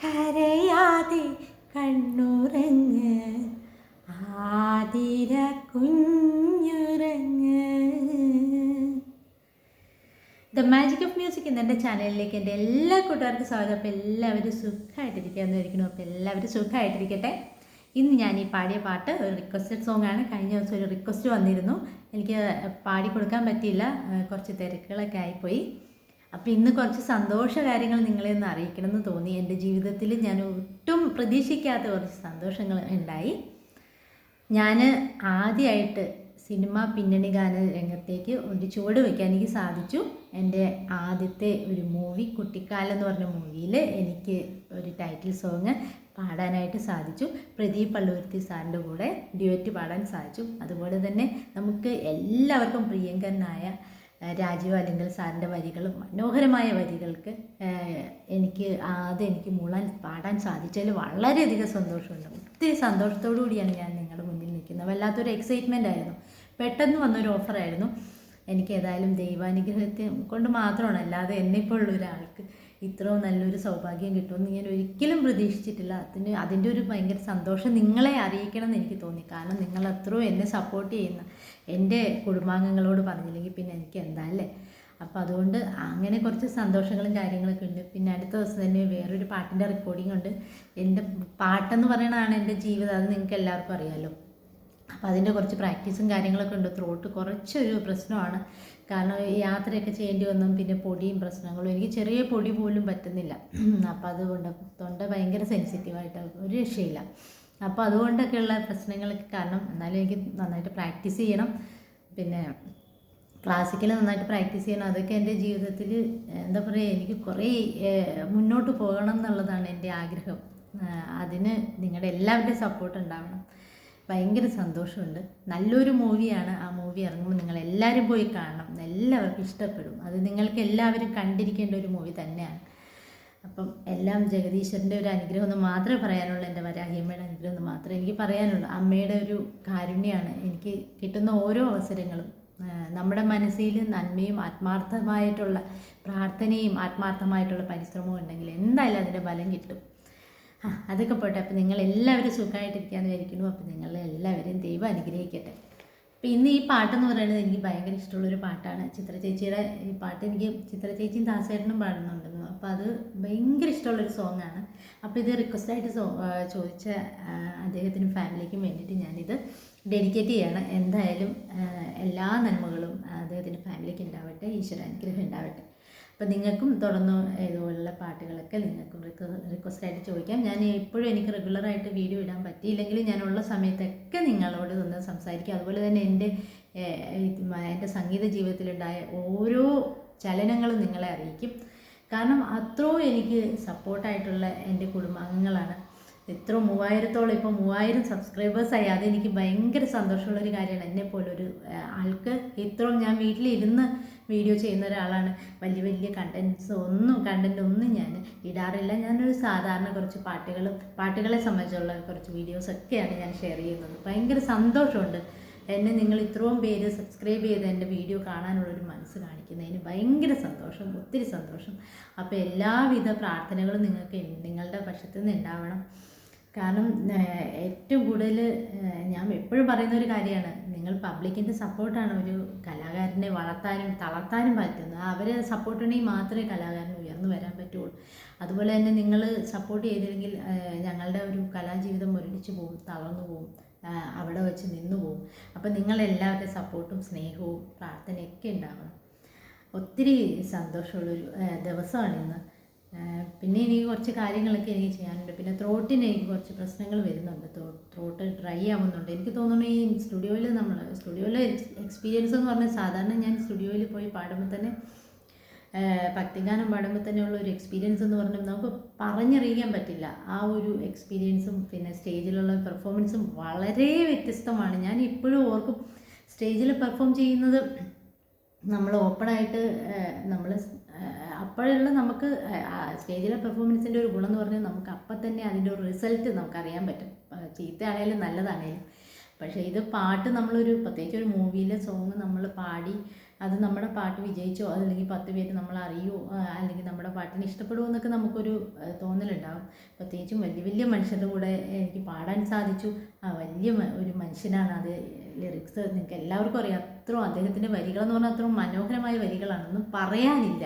കരയാതെ കണ്ണുറങ്ങ് ആതിര കുഞ്ഞുറങ്ങ്. ദ മാജിക് ഓഫ് മ്യൂസിക് എന്ന ചാനലിലേക്ക് എന്റെ എല്ലാ കൂട്ടുകാർക്കും സ്വാഗതം. അപ്പോൾ എല്ലാവരും സുഖമായിട്ടിരിക്കാമെന്ന് വിചാരിക്കുന്നു. അപ്പോൾ എല്ലാവരും സുഖമായിട്ടിരിക്കട്ടെ. ഇന്ന് ഞാൻ ഈ പാടിയ പാട്ട് ഒരു റിക്വസ്റ്റഡ് സോങ് ആണ്. കഴിഞ്ഞ ദിവസം ഒരു റിക്വസ്റ്റ് വന്നിരുന്നു. എനിക്ക് പാടി കൊടുക്കാൻ പറ്റിയില്ല. കുറച്ച് തിരക്കുകളൊക്കെ ആയിപ്പോയി. അപ്പോൾ ഇന്ന് കുറച്ച് സന്തോഷ കാര്യങ്ങൾ നിങ്ങളെ ഒന്ന് അറിയിക്കണം എന്ന് തോന്നി. എന്റെ ജീവിതത്തിൽ ഞാൻ ഒട്ടും പ്രതീക്ഷിക്കാത്ത കുറച്ച് സന്തോഷങ്ങൾ ഉണ്ടായി. ഞാൻ ആദ്യമായിട്ട് സിനിമ പിന്നണി ഗാന രംഗത്തേക്ക് ഒരു ചുവട് വയ്ക്കാൻ എനിക്ക് സാധിച്ചു. എന്റെ ആദ്യത്തെ ഒരു മൂവി കുട്ടിക്കാലം എന്ന് പറഞ്ഞ മൂവിയിൽ എനിക്ക് ഒരു ടൈറ്റിൽ സോങ് പാടാനായിട്ട് സാധിച്ചു. പ്രദീപ് പള്ളുരുത്തി സാറിന്റെ കൂടെ ഡ്യുവറ്റ് പാടാൻ സാധിച്ചു. അതുപോലെ തന്നെ നമുക്ക് എല്ലാവർക്കും പ്രിയങ്കരനായ രാജീവ് അല്ലെങ്കിൽ സാറിന്റെ വരികളും മനോഹരമായ വരികൾക്ക് എനിക്ക് അതെനിക്ക് മൂളാൻ പാടാൻ സാധിച്ചതിൽ വളരെയധികം സന്തോഷമുണ്ട്. ഒത്തിരി സന്തോഷത്തോടു കൂടിയാണ് ഞാൻ നിങ്ങളുടെ മുന്നിൽ നിൽക്കുന്നത്. വല്ലാത്തൊരു എക്സൈറ്റ്മെന്റ് ആയിരുന്നു. പെട്ടെന്ന് വന്നൊരു ഓഫറായിരുന്നു എനിക്ക് ഏതായാലും ദൈവാനുഗ്രഹത്തെ കൊണ്ട് മാത്രമാണ് അല്ലാതെ എന്നെപ്പോലുള്ള ഒരാൾക്ക് ഇത്രയും നല്ലൊരു സൗഭാഗ്യം കിട്ടുമെന്ന് ഞാൻ ഒരിക്കലും പ്രതീക്ഷിച്ചിട്ടില്ല. അതിന് അതിന്റെ ഒരു ഭയങ്കര സന്തോഷം നിങ്ങളെ അറിയിക്കണം എന്ന് എനിക്ക് തോന്നി. കാരണം നിങ്ങൾ അത്രയും എന്നെ സപ്പോർട്ട് ചെയ്യുന്ന എന്റെ കുടുംബാംഗങ്ങളോട് പറഞ്ഞില്ലെങ്കിൽ പിന്നെ എനിക്ക് എന്താ അല്ലേ? അപ്പോൾ അതുകൊണ്ട് അങ്ങനെ കുറച്ച് സന്തോഷങ്ങളും കാര്യങ്ങളൊക്കെ ഉണ്ട്. പിന്നെ അടുത്ത ദിവസം തന്നെ വേറൊരു പാട്ടിന്റെ റെക്കോർഡിംഗ് ഉണ്ട്. എന്റെ പാട്ടെന്ന് പറയണതാണ് എന്റെ ജീവിതം. അത് നിങ്ങൾക്ക് എല്ലാവർക്കും അറിയാമല്ലോ അപ്പോൾ അതിന്റെ കുറച്ച് പ്രാക്ടീസും കാര്യങ്ങളൊക്കെ ഉണ്ട്. ത്രോട്ട് കുറച്ചൊരു പ്രശ്നമാണ്. കാരണം യാത്രയൊക്കെ ചെയ്യേണ്ടി വന്നും. പിന്നെ പൊടിയും പ്രശ്നങ്ങളും. എനിക്ക് ചെറിയ പൊടി പോലും പറ്റുന്നില്ല. അപ്പോൾ അതുകൊണ്ട് തൊണ്ട ഭയങ്കര സെൻസിറ്റീവായിട്ട് ഒരു രക്ഷയില്ല. അപ്പോൾ അതുകൊണ്ടൊക്കെയുള്ള പ്രശ്നങ്ങളൊക്കെ കാരണം എന്നാലും എനിക്ക് നന്നായിട്ട് പ്രാക്ടീസ് ചെയ്യണം. പിന്നെ ക്ലാസിക്കൽ നന്നായിട്ട് പ്രാക്ടീസ് ചെയ്യണം. അതൊക്കെ എന്റെ ജീവിതത്തിൽ എന്താ പറയുക എനിക്ക് കുറേ മുന്നോട്ട് പോകണം എന്നുള്ളതാണ് എന്റെ ആഗ്രഹം. അതിന് നിങ്ങളുടെ എല്ലാവരുടെയും സപ്പോർട്ട് ഉണ്ടാവണം. ഭയങ്കര സന്തോഷമുണ്ട്. നല്ലൊരു മൂവിയാണ്. ആ മൂവി ഇറങ്ങുമ്പോൾ നിങ്ങൾ എല്ലാവരും പോയി കാണണം. എല്ലാവർക്കും ഇഷ്ടപ്പെടും. അത് നിങ്ങൾക്ക് എല്ലാവരും കണ്ടിരിക്കേണ്ട ഒരു മൂവി തന്നെയാണ്. അപ്പം എല്ലാം ജഗദീശ്വരന്റെ ഒരു അനുഗ്രഹം എന്ന് മാത്രമേ പറയാനുള്ളൂ എന്റെ വരാഹിയമ്മയുടെ അനുഗ്രഹം എന്ന് മാത്രമേ എനിക്ക് പറയാനുള്ളൂ. അമ്മയുടെ ഒരു കാരുണ്യമാണ് എനിക്ക് കിട്ടുന്ന ഓരോ അവസരങ്ങളും. നമ്മുടെ മനസ്സിൽ നന്മയും ആത്മാർത്ഥമായിട്ടുള്ള പ്രാർത്ഥനയും ആത്മാർത്ഥമായിട്ടുള്ള പരിശ്രമവും ഉണ്ടെങ്കിൽ എന്തായാലും അതിന്റെ ഫലം കിട്ടും. അതൊക്കെ പോട്ടെ. അപ്പം നിങ്ങൾ എല്ലാവരും സുഖമായിട്ടിരിക്കാന്ന് വിചാരിക്കുന്നു. അപ്പം നിങ്ങളെ എല്ലാവരെയും ദൈവം അനുഗ്രഹിക്കട്ടെ. അപ്പം ഇന്ന് ഈ പാട്ടെന്ന് പറയുന്നത് എനിക്ക് ഭയങ്കര ഇഷ്ടമുള്ളൊരു പാട്ടാണ്. ചിത്ര ചേച്ചിയുടെ ഈ പാട്ട് എനിക്ക് ചിത്ര ചേച്ചിയും ദാസേട്ടനും പാടുന്നുണ്ടെന്നു അപ്പോൾ അത് ഭയങ്കര ഇഷ്ടമുള്ളൊരു സോങ്ങാണ് അപ്പോൾ ഇത് റിക്വസ്റ്റായിട്ട് സോ ചോദിച്ച അദ്ദേഹത്തിനും ഫാമിലിക്കും വേണ്ടിയിട്ട് ഞാനിത് ഡെഡിക്കേറ്റ് ചെയ്യാണ്. എന്തായാലും എല്ലാ നന്മകളും അദ്ദേഹത്തിന്റെ ഫാമിലിക്ക് ഉണ്ടാവട്ടെ ഈശ്വര അനുഗ്രഹം ഉണ്ടാവട്ടെ. അപ്പം നിങ്ങൾക്കും തുടർന്ന് ഇതുപോലുള്ള പാട്ടുകളൊക്കെ നിങ്ങൾക്കും റിക്വസ്റ്റായിട്ട് ചോദിക്കാം. ഞാൻ എപ്പോഴും എനിക്ക് റെഗുലറായിട്ട് വീഡിയോ ഇടാൻ പറ്റിയില്ലെങ്കിൽ ഞാനുള്ള സമയത്തൊക്കെ നിങ്ങളോട് ഒന്ന് സംസാരിക്കും. അതുപോലെ തന്നെ എന്റെ എന്റെ സംഗീത ജീവിതത്തിലുണ്ടായ ഓരോ ചലനങ്ങളും നിങ്ങളെ അറിയിക്കും. കാരണം അത്രയും എനിക്ക് സപ്പോർട്ടായിട്ടുള്ള എന്റെ കുടുംബാംഗങ്ങളാണ്. എത്ര മൂവായിരത്തോളം ഇപ്പോൾ മൂവായിരം സബ്സ്ക്രൈബേഴ്സായി അതെനിക്ക് ഭയങ്കര സന്തോഷമുള്ളൊരു കാര്യമാണ്. എന്നെ പോലൊരു ആൾക്ക് ഇത്രയും ഞാൻ വീട്ടിലിരുന്ന് വീഡിയോ ചെയ്യുന്ന ഒരാളാണ്. വലിയ വലിയ കണ്ടൻസ് ഒന്നും കണ്ടന്റ് ഒന്നും ഞാൻ ഇടാറില്ല. ഞാനൊരു സാധാരണ കുറച്ച് പാട്ടുകളും പാട്ടുകളെ സംബന്ധിച്ചുള്ള കുറച്ച് വീഡിയോസൊക്കെയാണ് ഞാൻ ഷെയർ ചെയ്യുന്നത്. ഭയങ്കര സന്തോഷമുണ്ട്. എന്നെ നിങ്ങൾ ഇത്രയും പേര് സബ്സ്ക്രൈബ് ചെയ്ത് എന്റെ വീഡിയോ കാണാനുള്ളൊരു മനസ്സ് കാണിക്കുന്നതിന് ഭയങ്കര സന്തോഷം ഒത്തിരി സന്തോഷം. അപ്പോൾ എല്ലാവിധ പ്രാർത്ഥനകളും നിങ്ങൾക്ക് നിങ്ങളുടെ പക്ഷത്തു നിന്ന് ഉണ്ടാവണം. കാരണം ഏറ്റവും കൂടുതൽ ഞാൻ എപ്പോഴും പറയുന്ന ഒരു കാര്യമാണ്. നിങ്ങൾ പബ്ലിക്കിന്റെ സപ്പോർട്ടാണ് ഒരു കലാകാരനെ വളർത്താനും തളർത്താനും പറ്റുന്നത്. അവരെ സപ്പോർട്ട് ഉണ്ടെങ്കിൽ മാത്രമേ കലാകാരന് ഉയർന്നു വരാൻ പറ്റുള്ളൂ. അതുപോലെ തന്നെ നിങ്ങൾ സപ്പോർട്ട് ചെയ്തില്ലെങ്കിൽ ഞങ്ങളുടെ ഒരു കലാജീവിതം മുരടിച്ചു പോകും തളർന്നു പോകും. അവിടെ വെച്ച് നിന്നു പോകും അപ്പം നിങ്ങളെല്ലാവരുടെ സപ്പോർട്ടും സ്നേഹവും പ്രാർത്ഥനയൊക്കെ ഉണ്ടാവണം. ഒത്തിരി സന്തോഷമുള്ളൊരു ദിവസമാണ് ഇന്ന്. പിന്നെ എനിക്ക് കുറച്ച് കാര്യങ്ങളൊക്കെ എനിക്ക് ചെയ്യാനുണ്ട്. പിന്നെ ത്രോട്ടിന് എനിക്ക് കുറച്ച് പ്രശ്നങ്ങൾ വരുന്നുണ്ട്. ത്രോട്ട് ഡ്രൈ ആവുന്നുണ്ട്. എനിക്ക് തോന്നുന്നു ഈ സ്റ്റുഡിയോയിൽ നമ്മൾ സ്റ്റുഡിയോയിലെ എക്സ്പീരിയൻസ് എന്ന് പറഞ്ഞാൽ സാധാരണ ഞാൻ സ്റ്റുഡിയോയിൽ പോയി പാടുമ്പോൾ തന്നെ ഭക്തിഗാനം പാടുമ്പോൾ തന്നെയുള്ള ഒരു എക്സ്പീരിയൻസ് എന്ന് പറഞ്ഞാൽ നമുക്ക് പറഞ്ഞറിയിക്കാൻ പറ്റില്ല. ആ ഒരു എക്സ്പീരിയൻസും പിന്നെ സ്റ്റേജിലുള്ള പെർഫോമൻസും വളരെ വ്യത്യസ്തമാണ്. ഞാൻ ഇപ്പോഴും ഓർക്കും സ്റ്റേജിൽ പെർഫോം ചെയ്യുന്നത് നമ്മൾ ഓപ്പണായിട്ട് നമ്മൾ അപ്പോഴുള്ള നമുക്ക് സ്റ്റേജിലെ പെർഫോമൻസിന്റെ ഒരു ഗുണം എന്ന് പറഞ്ഞാൽ നമുക്ക് അപ്പം തന്നെ അതിന്റെ ഒരു റിസൾട്ട് നമുക്കറിയാൻ പറ്റും. ചീത്തയാണേലും നല്ലതാണേലും പക്ഷേ ഇത് പാട്ട് നമ്മളൊരു പ്രത്യേകിച്ച് ഒരു മൂവിയിലെ സോങ് നമ്മൾ പാടി അത് നമ്മുടെ പാട്ട് വിജയിച്ചോ? അതല്ലെങ്കിൽ പത്ത് പേര് നമ്മൾ അറിയുമോ അല്ലെങ്കിൽ നമ്മുടെ പാട്ടിന് ഇഷ്ടപ്പെടുമോ എന്നൊക്കെ നമുക്കൊരു തോന്നലുണ്ടാകും പ്രത്യേകിച്ചും വലിയ വലിയ മനുഷ്യരുടെ കൂടെ എനിക്ക് പാടാൻ സാധിച്ചു. ആ വലിയ ഒരു മനുഷ്യനാണ് അത്. ലിറിക്സ് നിങ്ങൾക്ക് എല്ലാവർക്കും അറിയാം. അത്രയും അദ്ദേഹത്തിന്റെ വരികളെന്ന് പറഞ്ഞാൽ അത്രയും മനോഹരമായ വരികളാണെന്നും പറയാനില്ല.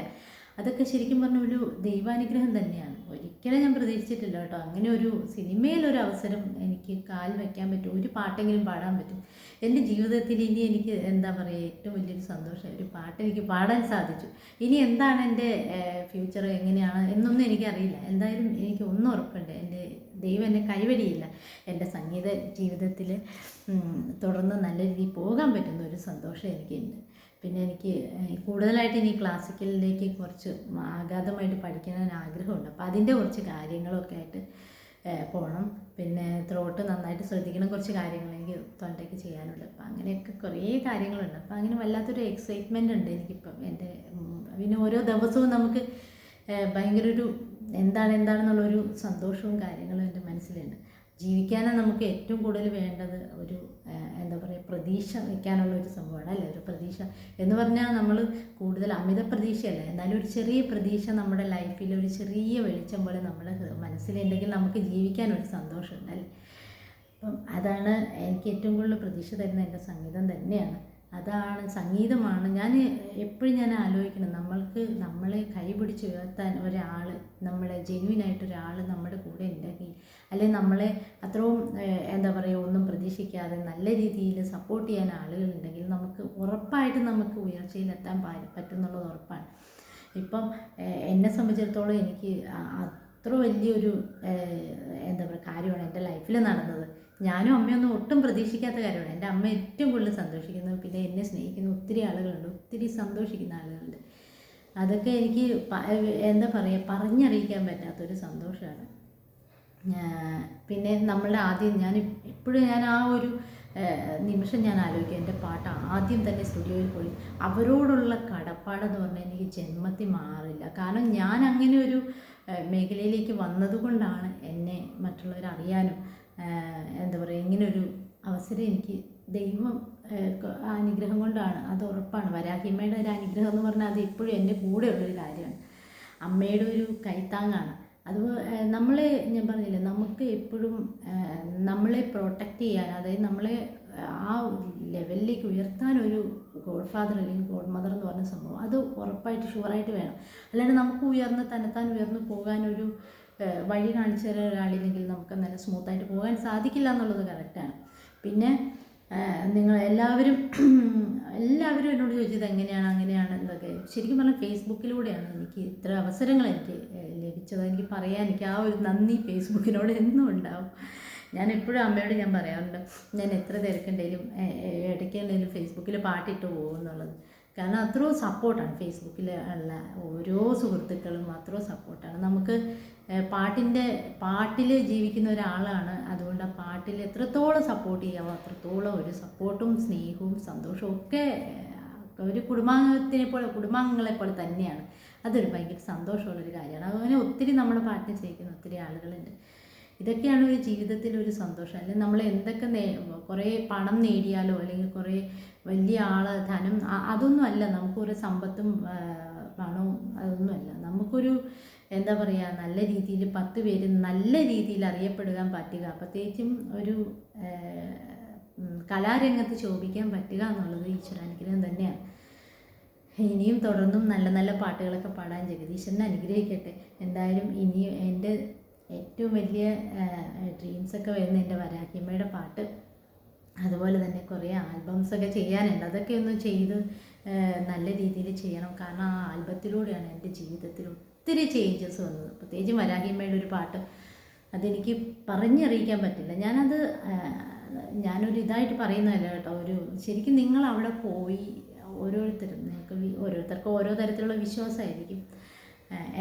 അതൊക്കെ ശരിക്കും പറഞ്ഞ ഒരു ദൈവാനുഗ്രഹം തന്നെയാണ്. ഒരിക്കലും ഞാൻ പ്രതീക്ഷിച്ചിട്ടില്ല കേട്ടോ. അങ്ങനെ ഒരു സിനിമയിലൊരു അവസരം എനിക്ക് കാൽ വയ്ക്കാൻ പറ്റും. ഒരു പാട്ടെങ്കിലും പാടാൻ പറ്റും. എന്റെ ജീവിതത്തിൽ ഇനി എനിക്ക് എന്താ പറയുക ഏറ്റവും വലിയൊരു സന്തോഷം ഒരു പാട്ട് എനിക്ക് പാടാൻ സാധിച്ചു. ഇനി എന്താണ് എന്റെ ഫ്യൂച്ചർ എങ്ങനെയാണ് എന്നൊന്നും എനിക്കറിയില്ല. എന്തായാലും എനിക്ക് ഒന്നും ഉറപ്പുണ്ട്. എന്റെ ദൈവം എന്നെ കൈവടിയില്ല എന്റെ സംഗീത ജീവിതത്തിൽ തുടർന്ന് നല്ല രീതിയിൽ പോകാൻ പറ്റുന്ന ഒരു സന്തോഷം എനിക്കുണ്ട്. പിന്നെ എനിക്ക് കൂടുതലായിട്ട് ഇനി ക്ലാസിക്കലിലേക്ക് കുറച്ച് ആഘാതമായിട്ട് പഠിക്കാൻ ആഗ്രഹമുണ്ട്. അപ്പോൾ അതിന്റെ കുറച്ച് കാര്യങ്ങളൊക്കെ ആയിട്ട് പോകണം പിന്നെ ത്രോട്ട് നന്നായിട്ട് ശ്രദ്ധിക്കണം കുറച്ച് കാര്യങ്ങൾ എനിക്ക് തൊണ്ടയ്ക്ക് ചെയ്യാനുണ്ട് അപ്പം അങ്ങനെയൊക്കെ കുറേ കാര്യങ്ങളുണ്ട്. അപ്പം അങ്ങനെ വല്ലാത്തൊരു എക്സൈറ്റ്മെന്റ് ഉണ്ട് എനിക്കിപ്പം എന്റെ പിന്നെ ഓരോ ദിവസവും നമുക്ക് ഭയങ്കര ഒരു എന്താണ് എന്താണെന്നുള്ളൊരു സന്തോഷവും കാര്യങ്ങളും എന്റെ മനസ്സിലുണ്ട്. ജീവിക്കാനാണ് നമുക്ക് ഏറ്റവും കൂടുതൽ വേണ്ടത് ഒരു എന്താ പറയുക പ്രതീക്ഷ വയ്ക്കാനുള്ള ഒരു സംഭവമാണ് അല്ലേ? ഒരു പ്രതീക്ഷ എന്ന് പറഞ്ഞാൽ നമ്മൾ കൂടുതൽ അമിത പ്രതീക്ഷയല്ല? എന്നാലും ഒരു ചെറിയ പ്രതീക്ഷ നമ്മുടെ ലൈഫിൽ ഒരു ചെറിയ വെളിച്ചം പോലെ നമ്മുടെ മനസ്സിലുണ്ടെങ്കിൽ നമുക്ക് ജീവിക്കാൻ ഒരു സന്തോഷമുണ്ട് അല്ലേ? അപ്പം അതാണ് എനിക്ക് ഏറ്റവും കൂടുതൽ പ്രതീക്ഷ തരുന്ന എന്റെ സംഗീതം തന്നെയാണ്. അതാണ് സംഗീതമാണ്. ഞാൻ എപ്പോഴും ഞാൻ ആലോചിക്കണം നമ്മൾക്ക് നമ്മളെ കൈപിടിച്ച് ഉയർത്താൻ ഒരാൾ നമ്മളെ ജെന്യൂനായിട്ട് ഒരാൾ നമ്മുടെ കൂടെ ഉണ്ടെങ്കിൽ അല്ലെങ്കിൽ നമ്മളെ അത്രയും എന്താ പറയുക ഒന്നും പ്രതീക്ഷിക്കാതെ നല്ല രീതിയിൽ സപ്പോർട്ട് ചെയ്യാൻ ആളുകളുണ്ടെങ്കിൽ നമുക്ക് ഉറപ്പായിട്ട് നമുക്ക് ഉയർച്ചയിലെത്താൻ പറ്റുന്നുള്ളത് ഉറപ്പാണ്. ഇപ്പം എന്നെ സംബന്ധിച്ചിടത്തോളം എനിക്ക് അത്ര വലിയൊരു എന്താ പറയുക കാര്യമാണ് എന്റെ ലൈഫിൽ നടന്നത്. ഞാനും അമ്മയൊന്നും ഒട്ടും പ്രതീക്ഷിക്കാത്ത കാര്യമാണ്. എന്റെ അമ്മ ഏറ്റവും കൂടുതൽ സന്തോഷിക്കുന്നത് പിന്നെ എന്നെ സ്നേഹിക്കുന്ന ഒത്തിരി ആളുകളുണ്ട്. ഒത്തിരി സന്തോഷിക്കുന്ന ആളുകളുണ്ട്. അതൊക്കെ എനിക്ക് എന്താ പറയുക പറഞ്ഞറിയിക്കാൻ പറ്റാത്തൊരു സന്തോഷമാണ്. പിന്നെ നമ്മളുടെ ആദ്യം ഞാൻ എപ്പോഴും ഞാൻ ആ ഒരു നിമിഷം ഞാൻ ആലോചിക്കും. എന്റെ പാട്ട് ആദ്യം തന്നെ സ്റ്റുഡിയോയിൽ പോയി. അവരോടുള്ള കടപ്പാടെന്ന് പറഞ്ഞാൽ എനിക്ക് ജന്മത്തിൽ മാറില്ല. കാരണം ഞാൻ അങ്ങനെ ഒരു മേഖലയിലേക്ക് വന്നതുകൊണ്ടാണ് എന്നെ ഏഹ്, എന്താ പറയുക ഇങ്ങനൊരു അവസരം എനിക്ക് ദൈവം അനുഗ്രഹം കൊണ്ടാണ്. അത് ഉറപ്പാണ്. വരാഹിമ്മയുടെ ഒരു അനുഗ്രഹം എന്ന് പറഞ്ഞാൽ അത് എപ്പോഴും എന്റെ കൂടെ ഉള്ളൊരു കാര്യമാണ്. അമ്മയുടെ ഒരു കൈത്താങ്ങാണ്. അത് നമ്മളെ ഞാൻ പറഞ്ഞില്ലേ നമുക്ക് എപ്പോഴും നമ്മളെ പ്രൊട്ടക്റ്റ് ചെയ്യാൻ അതായത് നമ്മളെ ആ ലെവലിലേക്ക് ഉയർത്താൻ ഒരു ഗോഡ് ഫാദർ അല്ലെങ്കിൽ ഗോഡ് മദർ എന്ന് പറഞ്ഞ സംഭവം അത് ഉറപ്പായിട്ട് ഷുവറായിട്ട് വേണം. അല്ലാണ്ട് നമുക്ക് ഉയർന്ന് തന്നെത്താൻ ഉയർന്നു പോകാനൊരു വഴി കാണിച്ചു തരാൻ ഒരാളില്ലെങ്കിൽ നമുക്ക് നല്ല സ്മൂത്തായിട്ട് പോകാൻ സാധിക്കില്ല എന്നുള്ളത് കറക്റ്റാണ് പിന്നെ നിങ്ങൾ എല്ലാവരും എല്ലാവരും എന്നോട് ചോദിച്ചത് എങ്ങനെയാണ് അങ്ങനെയാണ് എന്നൊക്കെ. ശരിക്കും പറഞ്ഞാൽ ഫേസ്ബുക്കിലൂടെയാണ് എനിക്ക് ഇത്ര അവസരങ്ങൾ എനിക്ക് ലഭിച്ചത്. എനിക്ക് പറയാൻ എനിക്ക് ആ ഒരു നന്ദി ഫേസ്ബുക്കിനോട് എന്നും ഉണ്ടാവും. ഞാൻ എപ്പോഴും അമ്മയോട് ഞാൻ പറയാറുണ്ട് ഞാൻ എത്ര തിരക്കുണ്ടെങ്കിലും ഇടയ്ക്ക് എന്തെങ്കിലും ഫേസ്ബുക്കിൽ പാട്ടിട്ട് പോകും എന്നുള്ളത്. കാരണം അത്രയും സപ്പോർട്ടാണ് ഫേസ്ബുക്കിൽ ഉള്ള ഓരോ സുഹൃത്തുക്കളും അത്രയും സപ്പോർട്ടാണ് നമുക്ക് പാട്ടിന്റെ പാട്ടിൽ ജീവിക്കുന്ന ഒരാളാണ്. അതുകൊണ്ട് ആ പാട്ടിൽ എത്രത്തോളം സപ്പോർട്ട് ചെയ്യാമോ അത്രത്തോളം ഒരു സപ്പോർട്ടും സ്നേഹവും സന്തോഷവും ഒക്കെ ഒരു കുടുംബാംഗത്തിനെ പോലെ കുടുംബാംഗങ്ങളെ പോലെ തന്നെയാണ്. അതൊരു ഭയങ്കര സന്തോഷമുള്ളൊരു കാര്യമാണ്. അങ്ങനെ ഒത്തിരി നമ്മുടെ പാട്ടിനെ സ്നേഹിക്കുന്ന ഒത്തിരി ആളുകളുണ്ട്. ഇതൊക്കെയാണ് ഒരു ജീവിതത്തിൽ ഒരു സന്തോഷം. അല്ലെങ്കിൽ നമ്മൾ എന്തൊക്കെ നേ കുറേ പണം നേടിയാലോ അല്ലെങ്കിൽ കുറേ വലിയ ആൾ ധനം അതൊന്നും അല്ല. നമുക്കൊരു സമ്പത്തും പണവും അതൊന്നുമല്ല നമുക്കൊരു എന്താ പറയുക നല്ല രീതിയിൽ പത്ത് പേര് നല്ല രീതിയിൽ അറിയപ്പെടുക പറ്റുക. പ്രത്യേകിച്ചും ഒരു കലാരംഗത്ത് ശോഭിക്കാൻ പറ്റുക എന്നുള്ളത് ഈശ്വരാനുഗ്രഹം തന്നെയാണ്. ഇനിയും തുടർന്നും നല്ല നല്ല പാട്ടുകളൊക്കെ പാടാൻ ജഗദീശ്വരനെ അനുഗ്രഹിക്കട്ടെ. എന്തായാലും ഇനി എന്റെ ഏറ്റവും വലിയ ഡ്രീംസൊക്കെ വരുന്ന എന്റെ വരാഹിമ്മയുടെ പാട്ട്. അതുപോലെ തന്നെ കുറേ ആൽബംസൊക്കെ ചെയ്യാനുണ്ട്. അതൊക്കെ ഒന്ന് ചെയ്ത് നല്ല രീതിയിൽ ചെയ്യണം. കാരണം ആ ആൽബത്തിലൂടെയാണ് എന്റെ ജീവിതത്തിൽ ഒത്തിരി ചേഞ്ചസ് വന്നത് പ്രത്യേകിച്ച് വരാഹിയമ്മയുടെ ഒരു പാട്ട് അതെനിക്ക് പറഞ്ഞറിയിക്കാൻ പറ്റില്ല. ഞാനത് ഞാനൊരു ഇതായിട്ട് പറയുന്നതല്ല കേട്ടോ. ഒരു ശരിക്കും നിങ്ങൾ അവിടെ പോയി ഓരോരുത്തരും നിങ്ങൾക്ക് ഓരോരുത്തർക്കും ഓരോ തരത്തിലുള്ള വിശ്വാസമായിരിക്കും.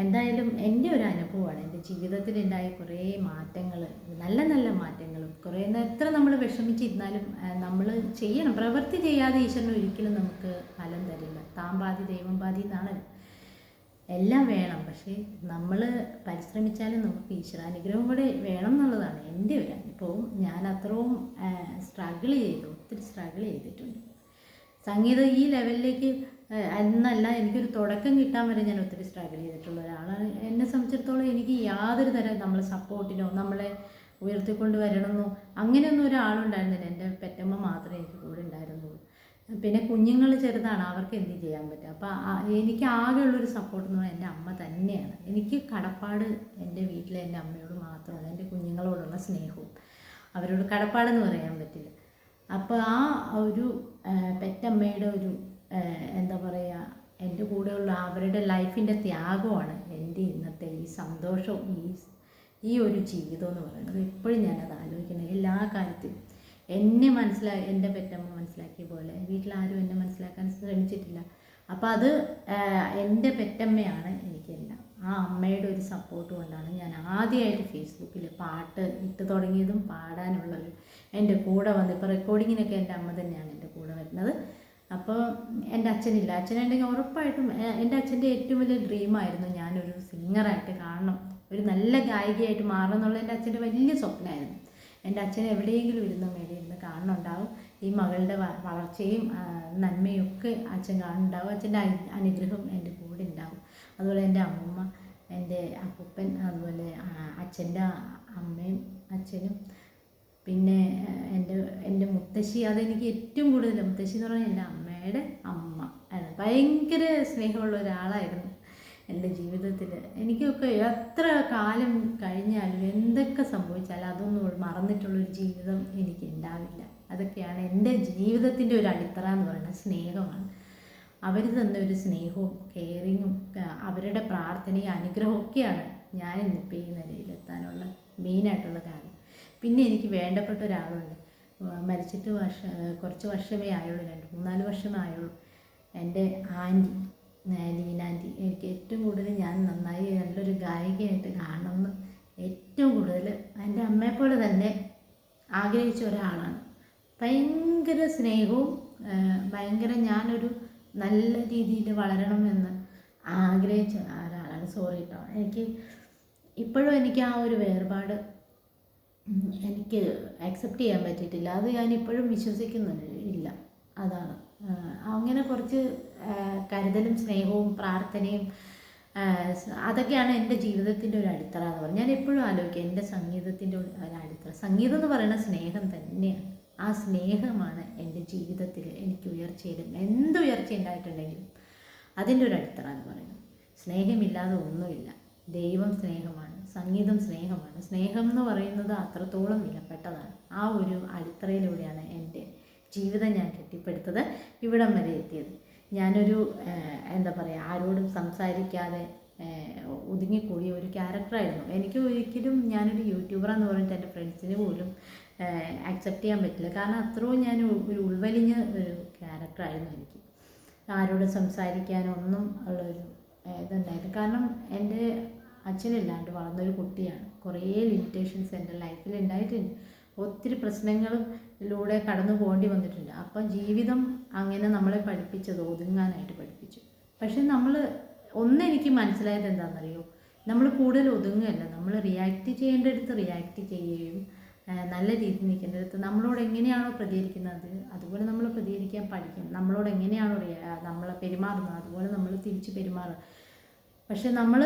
എന്തായാലും എന്റെ ഒരു അനുഭവമാണ് എന്റെ ജീവിതത്തിൽ ഉണ്ടായ കുറേ മാറ്റങ്ങൾ നല്ല നല്ല മാറ്റങ്ങൾ. കുറേ എത്ര നമ്മൾ വിഷമിച്ചിരുന്നാലും നമ്മൾ ചെയ്യണം. പ്രവൃത്തി ചെയ്യാതെ ഈശ്വരൻ ഒരിക്കലും നമുക്ക് ഫലം തരില്ല. താൻ പാതി ദൈവം പാതി എന്നാണല്ലോ. എല്ലാം വേണം. പക്ഷേ നമ്മൾ പരിശ്രമിച്ചാലും നമുക്ക് ഈശ്വരാനുഗ്രഹം കൂടെ വേണം എന്നുള്ളതാണ് എന്റെ ഒരു അനുഭവം ഞാൻ അത്രയും സ്ട്രഗിൾ ചെയ്തു. ഒത്തിരി സ്ട്രഗിൾ ചെയ്തിട്ടുണ്ട്. സംഗീതം ഈ ലെവലിലേക്ക് എന്നല്ല എനിക്കൊരു തുടക്കം കിട്ടാൻ വരെ ഞാൻ ഒത്തിരി സ്ട്രഗിൾ ചെയ്തിട്ടുള്ള ഒരാളാണ്. എന്നെ സംബന്ധിച്ചിടത്തോളം എനിക്ക് യാതൊരു തരം നമ്മളെ സപ്പോർട്ടിനോ നമ്മളെ ഉയർത്തിക്കൊണ്ട് വരണമെന്നോ അങ്ങനെയൊന്നും ഒരാളുണ്ടായിരുന്നില്ല. എന്റെ പെറ്റമ്മ മാത്രമേ എനിക്ക് പിന്നെ കുഞ്ഞുങ്ങൾ ചെറുതാണ് അവർക്ക് എന്ത് ചെയ്യാൻ പറ്റും? അപ്പോൾ എനിക്ക് ആകെയുള്ളൊരു സപ്പോർട്ട് എന്ന് പറഞ്ഞാൽ എന്റെ അമ്മ തന്നെയാണ്. എനിക്ക് കടപ്പാട് എന്റെ വീട്ടിലെ എന്റെ അമ്മയോട് മാത്രമാണ് എന്റെ കുഞ്ഞുങ്ങളോടുള്ള സ്നേഹവും. അവരോട് കടപ്പാടെന്ന് പറയാൻ പറ്റില്ല. അപ്പോൾ ആ ഒരു പെറ്റമ്മയുടെ ഒരു എന്താ പറയുക എന്റെ കൂടെയുള്ള അവരുടെ ലൈഫിന്റെ ത്യാഗമാണ് എന്റെ ഇന്നത്തെ ഈ സന്തോഷവും ഈ ഈ ഒരു ജീവിതം എന്ന് പറയുന്നത്. എപ്പോഴും ഞാനത് ആലോചിക്കുന്നത് എല്ലാ കാര്യത്തിലും എന്നെ മനസ്സിലാ എന്റെ പെറ്റമ്മ മനസ്സിലാക്കിയ പോലെ. വീട്ടിലാരും എന്നെ മനസ്സിലാക്കാൻ ശ്രമിച്ചിട്ടില്ല. അപ്പോൾ അത് എന്റെ പെറ്റമ്മയാണ് എനിക്കെല്ലാം. ആ അമ്മയുടെ ഒരു സപ്പോർട്ട് കൊണ്ടാണ് ഞാൻ ആദ്യമായിട്ട് ഫേസ്ബുക്കിൽ പാട്ട് ഇട്ട് തുടങ്ങിയതും പാടാനുള്ളൊരു എന്റെ കൂടെ വന്ന് ഇപ്പോൾ റെക്കോർഡിങ്ങിനൊക്കെ എന്റെ അമ്മ തന്നെയാണ് എന്റെ കൂടെ വരുന്നത്. അപ്പോൾ എന്റെ അച്ഛനില്ല. അച്ഛനുണ്ടെങ്കിൽ ഉറപ്പായിട്ടും എന്റെ അച്ഛന്റെ ഏറ്റവും വലിയ ഡ്രീമായിരുന്നു ഞാനൊരു സിംഗറായിട്ട് കാണണം. ഒരു നല്ല ഗായികയായിട്ട് മാറണം എന്നുള്ള എന്റെ അച്ഛന്റെ വലിയ സ്വപ്നമായിരുന്നു എന്റെ അച്ഛൻ എവിടെയെങ്കിലും ഇരുന്ന് മേലെ ഇരുന്ന് കാണുന്നുണ്ടാവും. ഈ മകളുടെ വളർച്ചയും നന്മയും ഒക്കെ അച്ഛൻ കാണുന്നുണ്ടാവും. അച്ഛന്റെ അനുഗ്രഹം എന്റെ കൂടെ ഉണ്ടാവും. അതുപോലെ എന്റെ അമ്മൂമ്മ എന്റെ അപ്പൂപ്പൻ അതുപോലെ അച്ഛന്റെ അമ്മയും അച്ഛനും പിന്നെ എന്റെ എന്റെ മുത്തശ്ശി. അതെനിക്ക് ഏറ്റവും കൂടുതൽ മുത്തശ്ശി എന്ന് പറഞ്ഞാൽ എന്റെ അമ്മയുടെ അമ്മ. ഭയങ്കര സ്നേഹമുള്ള ഒരാളായിരുന്നു. എന്റെ ജീവിതത്തിൽ എനിക്കൊക്കെ എത്ര കാലം കഴിഞ്ഞാലും എന്തൊക്കെ സംഭവിച്ചാലും അതൊന്നും മറന്നിട്ടുള്ളൊരു ജീവിതം എനിക്ക് ഉണ്ടാവില്ല. അതൊക്കെയാണ് എന്റെ ജീവിതത്തിന്റെ ഒരു അടിത്തറ എന്ന് പറയുന്നത്. സ്നേഹമാണ്. അവർ തന്ന ഒരു സ്നേഹവും കെയറിങ്ങും അവരുടെ പ്രാർത്ഥനയും അനുഗ്രഹവും ഒക്കെയാണ് ഞാൻ ഇന്നിപ്പോൾ ഈ നിലയിലെത്താനുള്ള മെയിനായിട്ടുള്ള കാര്യം. പിന്നെ എനിക്ക് വേണ്ടപ്പെട്ട ഒരാളുണ്ട്. മരിച്ചിട്ട് വർഷ കുറച്ച് വർഷമേ ആയുള്ളൂ. രണ്ട് മൂന്നാൽ വർഷമേ ആയുള്ളൂ. എന്റെ ആന്റി. ലീനാന്റി എനിക്ക് ഏറ്റവും കൂടുതൽ ഞാൻ നന്നായി നല്ലൊരു ഗായികയായിട്ട് കാണണമെന്ന് ഏറ്റവും കൂടുതൽ എന്റെ അമ്മയെപ്പോലെ തന്നെ ആഗ്രഹിച്ച ഒരാളാണ്. ഭയങ്കര സ്നേഹവും ഭയങ്കര ഞാനൊരു നല്ല രീതിയിൽ വളരണമെന്ന് ആഗ്രഹിച്ച ഒരാളാണ്. സോറി കേട്ടോ. എനിക്ക് ഇപ്പോഴും എനിക്ക് ആ ഒരു വേർപാട് എനിക്ക് അക്സെപ്റ്റ് ചെയ്യാൻ പറ്റിയിട്ടില്ല. അത് ഞാൻ ഇപ്പോഴും വിശ്വസിക്കുന്നുണ്ട് ഇല്ല അതാണ്. അങ്ങനെ കുറച്ച് കരുതലും സ്നേഹവും പ്രാർത്ഥനയും അതൊക്കെയാണ് എന്റെ ജീവിതത്തിന്റെ ഒരു അടിത്തറ എന്ന് പറഞ്ഞാൽ ഞാൻ എപ്പോഴും ആലോചിക്കും എന്റെ സംഗീതത്തിന്റെ ഒരു അടിത്തറ. സംഗീതം എന്ന് പറയുന്ന സ്നേഹം തന്നെയാണ്. ആ സ്നേഹമാണ് എന്റെ ജീവിതത്തിൽ എനിക്ക് ഉയർച്ചയിലും എന്ത് ഉയർച്ച ഉണ്ടായിട്ടുണ്ടെങ്കിലും അതിന്റെ ഒരു അടിത്തറ എന്ന് പറയുന്നത്. സ്നേഹമില്ലാതെ ഒന്നുമില്ല. ദൈവം സ്നേഹമാണ് സംഗീതം സ്നേഹമാണ്. സ്നേഹം എന്ന് പറയുന്നത് അത്രത്തോളം വിലപ്പെട്ടതാണ്. ആ ഒരു അടിത്തറയിലൂടെയാണ് എന്റെ ജീവിതം ഞാൻ കെട്ടിപ്പടുത്തത് ഇവിടം വരെ എത്തിയത്. ഞാനൊരു എന്താ പറയുക ആരോടും സംസാരിക്കാതെ ഒതുങ്ങിക്കൂടിയ ഒരു ക്യാരക്ടറായിരുന്നു. എനിക്ക് ഒരിക്കലും ഞാനൊരു യൂട്യൂബറാന്ന് പറഞ്ഞിട്ട് എന്റെ ഫ്രണ്ട്സിന് പോലും അക്സെപ്റ്റ് ചെയ്യാൻ പറ്റില്ല. കാരണം അത്രയും ഞാൻ ഒരു ഉൾവലിഞ്ഞ ഒരു ക്യാരക്ടറായിരുന്നു എനിക്ക്. ആരോടും സംസാരിക്കാനൊന്നും ഉള്ളൊരു ഇതുണ്ടായിരുന്നു കാരണം എന്റെ അച്ഛനില്ലാണ്ട് വളർന്നൊരു കുട്ടിയാണ്. കുറേ ലിമിറ്റേഷൻസ് എന്റെ ലൈഫിൽ ഉണ്ടായിട്ടുണ്ട്. ഒത്തിരി പ്രശ്നങ്ങളിലൂടെ കടന്നു പോകേണ്ടി വന്നിട്ടുണ്ട്. അപ്പം ജീവിതം അങ്ങനെ നമ്മളെ പഠിപ്പിച്ചത് ഒതുങ്ങാനായിട്ട് പഠിപ്പിച്ചു. പക്ഷെ നമ്മൾ ഒന്നെനിക്ക് മനസ്സിലായത് എന്താണെന്നറിയോ? നമ്മൾ കൂടുതൽ ഒതുങ്ങുകയല്ല. നമ്മൾ റിയാക്ട് ചെയ്യേണ്ടടുത്ത് റിയാക്ട് ചെയ്യുകയും നല്ല രീതിയിൽ നിൽക്കേണ്ടടുത്ത് നമ്മളോട് എങ്ങനെയാണോ പ്രതികരിക്കുന്നത് അതുപോലെ നമ്മൾ പ്രതികരിക്കാൻ പഠിക്കണം നമ്മളോട് എങ്ങനെയാണോ നമ്മൾ പെരുമാറുന്നത് അതുപോലെ നമ്മൾ തിരിച്ച് പെരുമാറുക. പക്ഷെ നമ്മൾ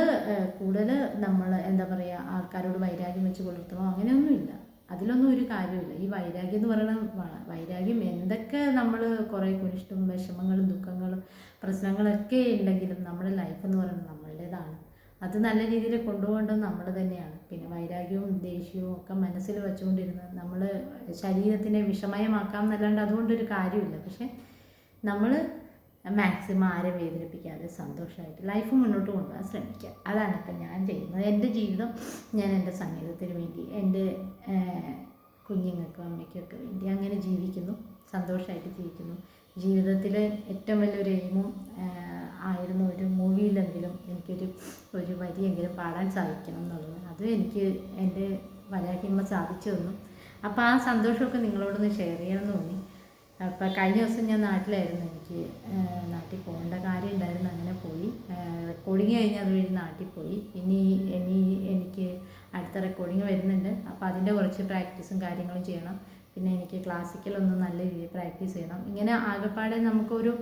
കൂടുതൽ നമ്മൾ എന്താ പറയുക ആൾക്കാരോട് വൈരാഗ്യം വെച്ച് പുലർത്തണോ അങ്ങനെയൊന്നുമില്ല. അതിലൊന്നും ഒരു കാര്യമില്ല. ഈ വൈരാഗ്യം എന്ന് പറയുന്നത് വൈരാഗ്യം എന്തൊക്കെ നമ്മൾ കുറേ കുരിഷ്ടം വിഷമങ്ങളും ദുഃഖങ്ങളും പ്രശ്നങ്ങളൊക്കെ ഉണ്ടെങ്കിലും നമ്മുടെ ലൈഫ് എന്ന് പറയുന്നത് നമ്മളുടേതാണ്. അത് നല്ല രീതിയിൽ കൊണ്ടുപോകേണ്ടത് നമ്മൾ തന്നെയാണ്. പിന്നെ വൈരാഗ്യവും ദേഷ്യവും ഒക്കെ മനസ്സിൽ വെച്ചുകൊണ്ടിരുന്ന് നമ്മൾ ശരീരത്തിനെ വിഷമയമാക്കാം എന്നല്ലാണ്ട് അതുകൊണ്ടൊരു കാര്യമില്ല. പക്ഷേ നമ്മൾ മാക്സിമം ആരെ വേദനിപ്പിക്കാതെ സന്തോഷമായിട്ട് ലൈഫ് മുന്നോട്ട് കൊണ്ടുപോകാൻ ശ്രമിക്കുക. അതാണ് ഇപ്പം ഞാൻ ചെയ്യുന്നത്. എന്റെ ജീവിതം ഞാൻ എന്റെ സംഗീതത്തിന് വേണ്ടി എന്റെ കുഞ്ഞുങ്ങൾക്കും അമ്മയ്ക്കൊക്കെ വേണ്ടി അങ്ങനെ ജീവിക്കുന്നു. സന്തോഷമായിട്ട് ജീവിക്കുന്നു. ജീവിതത്തിൽ ഏറ്റവും വലിയൊരു എയിമും ആയിരുന്നു ഒരു മൂവിയിലെങ്കിലും എനിക്കൊരു ഒരു വരിയെങ്കിലും പാടാൻ സാധിക്കണം എന്നുള്ളത്. അതും എനിക്ക് എന്റെ വരാഹിമ്മ സാധിച്ചു തന്നു. അപ്പോൾ ആ സന്തോഷമൊക്കെ നിങ്ങളോടൊന്ന് ഷെയർ ചെയ്യണമെന്ന് തോന്നി. അപ്പോൾ കഴിഞ്ഞ ദിവസം ഞാൻ നാട്ടിലായിരുന്നു. എനിക്ക് നാട്ടിൽ പോകേണ്ട കാര്യം ഉണ്ടായിരുന്നു. അങ്ങനെ പോയി. റെക്കോർഡിങ് കഴിഞ്ഞ് അതുവഴി നാട്ടിൽ പോയി. ഇനി ഇനി എനിക്ക് അടുത്ത റെക്കോർഡിങ് വരുന്നുണ്ട്. അപ്പോൾ അതിന്റെ കുറച്ച് പ്രാക്ടീസും കാര്യങ്ങളും ചെയ്യണം. പിന്നെ എനിക്ക് ക്ലാസിക്കൽ ഒന്ന് നല്ല രീതിയിൽ പ്രാക്ടീസ് ചെയ്യണം. ഇങ്ങനെ ആകെപ്പാടെ നമുക്കൊരു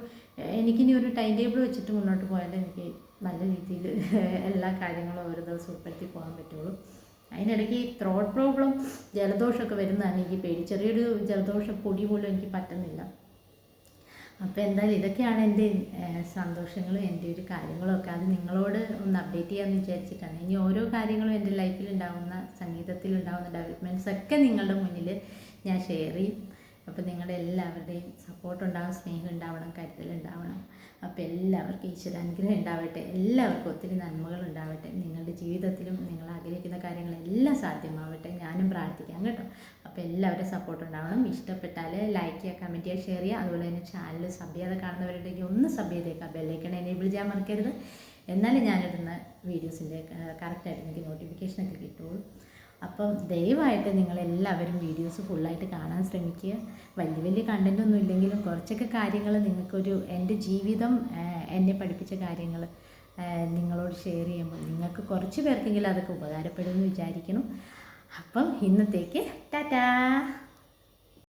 എനിക്കിനി ഒരു ടൈം ടേബിൾ വെച്ചിട്ട് മുന്നോട്ട് പോയാലേ എനിക്ക് നല്ല രീതിയിൽ എല്ലാ കാര്യങ്ങളും ഓരോ ദിവസം ഉൾപ്പെടുത്തി പോകാൻ പറ്റുള്ളൂ. അതിനിടയ്ക്ക് ത്രോട്ട് പ്രോബ്ലം ജലദോഷമൊക്കെ വരുന്നതാണ്. എനിക്ക് പേടി. ചെറിയൊരു ജലദോഷം പൊടി പോലും എനിക്ക് പറ്റുന്നില്ല. അപ്പോൾ എന്തായാലും ഇതൊക്കെയാണ് എന്റെ സന്തോഷങ്ങളും എന്റെ ഒരു കാര്യങ്ങളും ഒക്കെ. അത് നിങ്ങളോട് ഒന്ന് അപ്ഡേറ്റ് ചെയ്യാമെന്ന് വിചാരിച്ചിട്ടാണ്. ഇനി ഓരോ കാര്യങ്ങളും എന്റെ ലൈഫിൽ ഉണ്ടാകുന്ന സംഗീതത്തിൽ ഉണ്ടാകുന്ന ഡെവലപ്മെന്റ്സ് ഒക്കെ നിങ്ങളുടെ മുന്നിൽ ഞാൻ ഷെയർ ചെയ്യും. അപ്പോൾ നിങ്ങളുടെ എല്ലാവരുടെയും സപ്പോർട്ട് ഉണ്ടാവണം സ്നേഹം ഉണ്ടാവണം കരുതൽ ഉണ്ടാവണം. അപ്പോൾ എല്ലാവർക്കും ഈശ്വരാനുഗ്രഹം ഉണ്ടാവട്ടെ. എല്ലാവർക്കും ഒത്തിരി നന്മകൾ ഉണ്ടാവട്ടെ. നിങ്ങളുടെ ജീവിതത്തിലും നിങ്ങൾ ആഗ്രഹിക്കുന്ന കാര്യങ്ങളെല്ലാം സാധ്യമാവട്ടെ. ഞാനും പ്രാർത്ഥിക്കാം കേട്ടോ. അപ്പോൾ എല്ലാവരും സപ്പോർട്ട് ഉണ്ടാവണം. ഇഷ്ടപ്പെട്ടാൽ ലൈക്ക് ചെയ്യുക കമന്റ് ചെയ്യുക ഷെയർ ചെയ്യുക. അതുപോലെ തന്നെ ചാനൽ സബ് ചെയ്യാതെ കാണുന്നവരുണ്ടെങ്കിൽ ഒന്ന് സബ് ചെയ്തേക്കുക. ബെല്ലൈക്കൺ എനേബിൾ ചെയ്യാൻ മറക്കരുത്. എന്നാലും ഞാനിടുന്ന വീഡിയോസിന്റെ കറക്റ്റായിട്ട് എനിക്ക് നോട്ടിഫിക്കേഷനൊക്കെ കിട്ടുള്ളൂ. അപ്പം ദയവായിട്ട് നിങ്ങളെല്ലാവരും വീഡിയോസ് ഫുള്ളായിട്ട് കാണാൻ ശ്രമിക്കുക. വലിയ വലിയ കണ്ടന്റ് ഒന്നും ഇല്ലെങ്കിലും കുറച്ചൊക്കെ കാര്യങ്ങൾ നിങ്ങൾക്കൊരു എന്റെ ജീവിതം എന്നെ പഠിപ്പിച്ച കാര്യങ്ങൾ നിങ്ങളോട് ഷെയർ ചെയ്യുമ്പോൾ നിങ്ങൾക്ക് കുറച്ച് പേർക്കെങ്കിലും അതൊക്കെ ഉപകാരപ്പെടുമെന്ന് വിചാരിക്കുന്നു. അപ്പം ഇന്നത്തേക്ക് ടാറ്റാ!